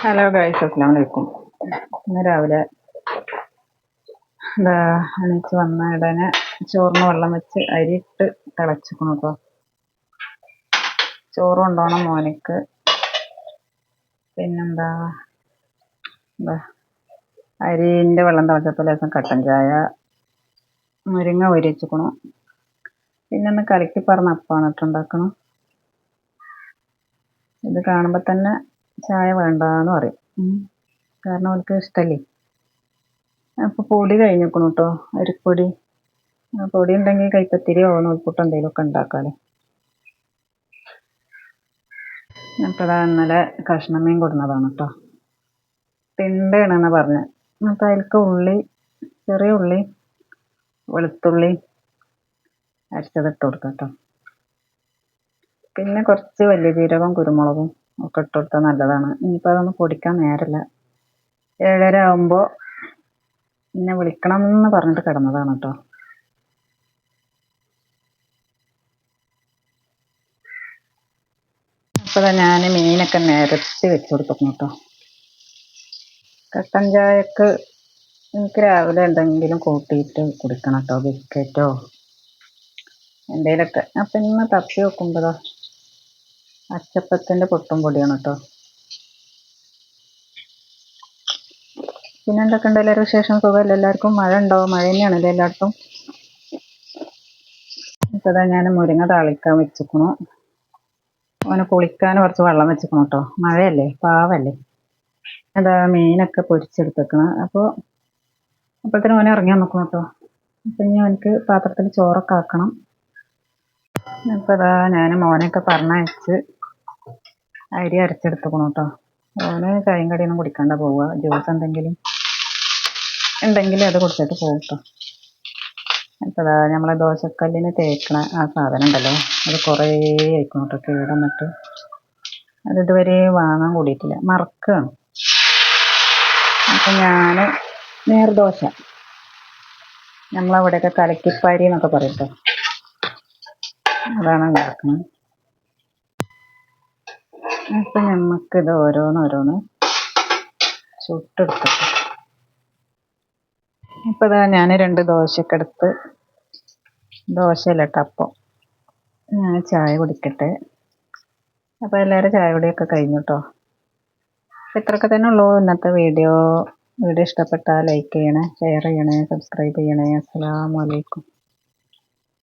Hello guys അസ്സാം വലൈക്കും ഇന്ന് രാവിലെ എന്താ എണീച്ച് വന്ന ഉടനെ ചോറിന് വെള്ളം വെച്ച് അരിയിട്ട് തിളച്ചിക്കണം കേട്ടോ ചോറ് കൊണ്ടുപോകണം മോനക്ക്. പിന്നെന്താ? എന്താ അരിന്റെ വെള്ളം തിളച്ചപ്പോൾ ലേശം കട്ടൻ ചായ മുരിങ്ങ ഊരി പിന്നെ ഒന്ന് കലക്കി പറഞ്ഞ അപ്പാണ് ഇട്ടുണ്ടാക്കണം ഇത് കാണുമ്പോൾ തന്നെ ചായ വേണ്ടാന്ന് പറയും. കാരണം അവൾക്ക് ഇഷ്ടമല്ലേ അപ്പോൾ പൊടി കഴിഞ്ഞേക്കണു കേട്ടോ അരിപ്പൊടി. പൊടി ഉണ്ടെങ്കിൽ കൈപ്പത്തിരിയോ നൂൽപ്പുട്ടോ എന്തെങ്കിലുമൊക്കെ ഉണ്ടാക്കാമല്ലോ അപ്പോൾ അതാ ഇന്നലെ കഷ്ണം മീൻ കൊടുന്നതാണ് കേട്ടോ തിണ്ടയാണെന്ന് പറഞ്ഞ്. അപ്പോൾ അതിൽക്ക് ഉള്ളി ചെറിയ ഉള്ളി വെളുത്തുള്ളി അരച്ചത് ഇട്ട് കൊടുക്കാം കേട്ടോ പിന്നെ കുറച്ച് വലിയ ജീരകവും കുരുമുളകും. ഒക്കെ ഇട്ട് കൊടുത്താൽ നല്ലതാണ്. ഇനിയിപ്പോൾ അതൊന്നും പൊടിക്കാൻ നേരമില്ല ഏഴര ആകുമ്പോൾ എന്നെ വിളിക്കണം എന്ന് പറഞ്ഞിട്ട് കിടന്നതാണ് കേട്ടോ അപ്പോൾ ഞാൻ മീനൊക്കെ നിരത്തി വെച്ച് കൊടുത്തു കേട്ടോ കട്ടൻ ചായക്ക് എനിക്ക് രാവിലെ എന്തെങ്കിലും കൂട്ടിയിട്ട് കുടിക്കണം കേട്ടോ ബിസ്ക്കറ്റോ എന്തെങ്കിലുമൊക്കെ. അപ്പം ഇന്ന് തപ്പി വെക്കുമ്പോഴോ അച്ചപ്പത്തിന്റെ പൊട്ടും പൊടിയാണ് കേട്ടോ. പിന്നെ എന്തൊക്കെ ഉണ്ട് എല്ലാവരും വിശേഷം? സുഖമല്ല? എല്ലാവർക്കും മഴ ഉണ്ടോ? മഴ തന്നെയാണല്ലോ എല്ലായിടത്തും? ഇപ്പോൾ ഇതാ ഞാൻ മുരിങ്ങ താളിക്കാൻ വെച്ചിക്കണു അവനെ കുളിക്കാൻ കുറച്ച് വെള്ളം വെച്ചിക്കണം കേട്ടോ. മഴയല്ലേ? പാവല്ലേ? അതാ മീനൊക്കെ പൊരിച്ചെടുത്തേക്കണം. അപ്പോൾ അപ്പോഴത്തേനും അവനെ ഇറങ്ങി വന്നിക്കണം കേട്ടോ. അപ്പം ഇനി അവനക്ക് പാത്രത്തിൽ ചോറൊക്കെ ആക്കണം. അപ്പോൾ അതാ ഞാൻ മോനെയൊക്കെ പറഞ്ഞയച്ച് അരി അരച്ചെടുത്തുക്കണം കേട്ടോ ഓന് കൈയും കടിയൊന്നും കുടിക്കാണ്ട പോവുക ജ്യൂസ് എന്തെങ്കിലും ഉണ്ടെങ്കിലും അത് കുടിച്ചിട്ട് പോകും കേട്ടോ നമ്മളെ ദോശക്കല്ലിന് തേക്കണ ആ സാധനം ഉണ്ടല്ലോ. അത് കുറേ ആയിരിക്കും കേട്ടോ കേടന്നിട്ട് അത് ഇതുവരെ വാങ്ങാൻ കൂടിയിട്ടില്ല. മറക്കുകയാണ് അപ്പം ഞാൻ നേർദോശ നമ്മളവിടെയൊക്കെ കലക്കിപ്പാരി എന്നൊക്കെ പറയും കേട്ടോ അതാണ് ഉണ്ടാക്കുന്നത് അപ്പം നമുക്കിത് ഓരോന്നോരോന്ന് ചുട്ടെടുത്തിട്ട് ഇപ്പം ഇതാ ഞാൻ രണ്ട് ദോശയല്ല കേട്ടോ അപ്പം ഞാൻ ചായ കുടിക്കട്ടെ. അപ്പോൾ എല്ലാവരും ചായ കുടിയൊക്കെ കഴിഞ്ഞു കേട്ടോ ഇത്രയൊക്കെ തന്നെ ഉള്ളൂ ഇന്നത്തെ വീഡിയോ. വീഡിയോ ഇഷ്ടപ്പെട്ടാൽ ലൈക്ക് ചെയ്യണേ ഷെയർ ചെയ്യണേ സബ്സ്ക്രൈബ് ചെയ്യണേ. അസ്സലാമു അലൈക്കും.